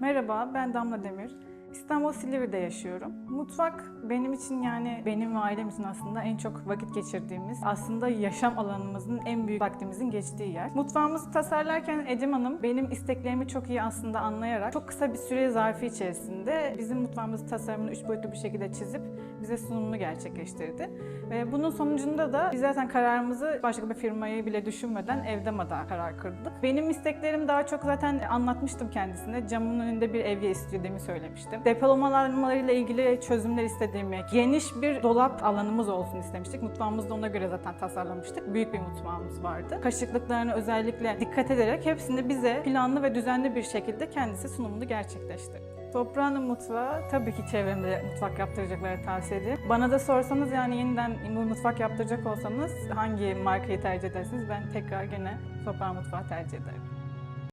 Merhaba, ben Damla Demir. İstanbul Silivri'de yaşıyorum. Mutfak benim için yani benim ve ailem için aslında en çok vakit geçirdiğimiz, aslında yaşam alanımızın en büyük vaktimizin geçtiği yer. Mutfağımızı tasarlarken Ecem Hanım benim isteklerimi çok iyi aslında anlayarak çok kısa bir süre zarfı içerisinde bizim mutfağımızı tasarımını üç boyutlu bir şekilde çizip bize sunumunu gerçekleştirdi. Ve bunun sonucunda da biz zaten kararımızı başka bir firmayı bile düşünmeden evde mada karar kırdık. Benim isteklerim daha çok zaten anlatmıştım kendisine. Camın önünde bir evye istediğimi söylemiştim. Depolamalarıyla ilgili çözümler istediğimi, geniş bir dolap alanımız olsun istemiştik. Mutfağımızı da ona göre zaten tasarlamıştık. Büyük bir mutfağımız vardı. Kaşıklıklarına özellikle dikkat ederek hepsini bize planlı ve düzenli bir şekilde kendisi sunumunu gerçekleştirdi. Toprağın mutfağı tabii ki çevremde mutfak yaptıracakları tavsiye ederim. Bana da sorsanız yani yeniden bu mutfak yaptıracak olsanız hangi markayı tercih edersiniz? Ben tekrar gene toprağın mutfağı tercih ederim.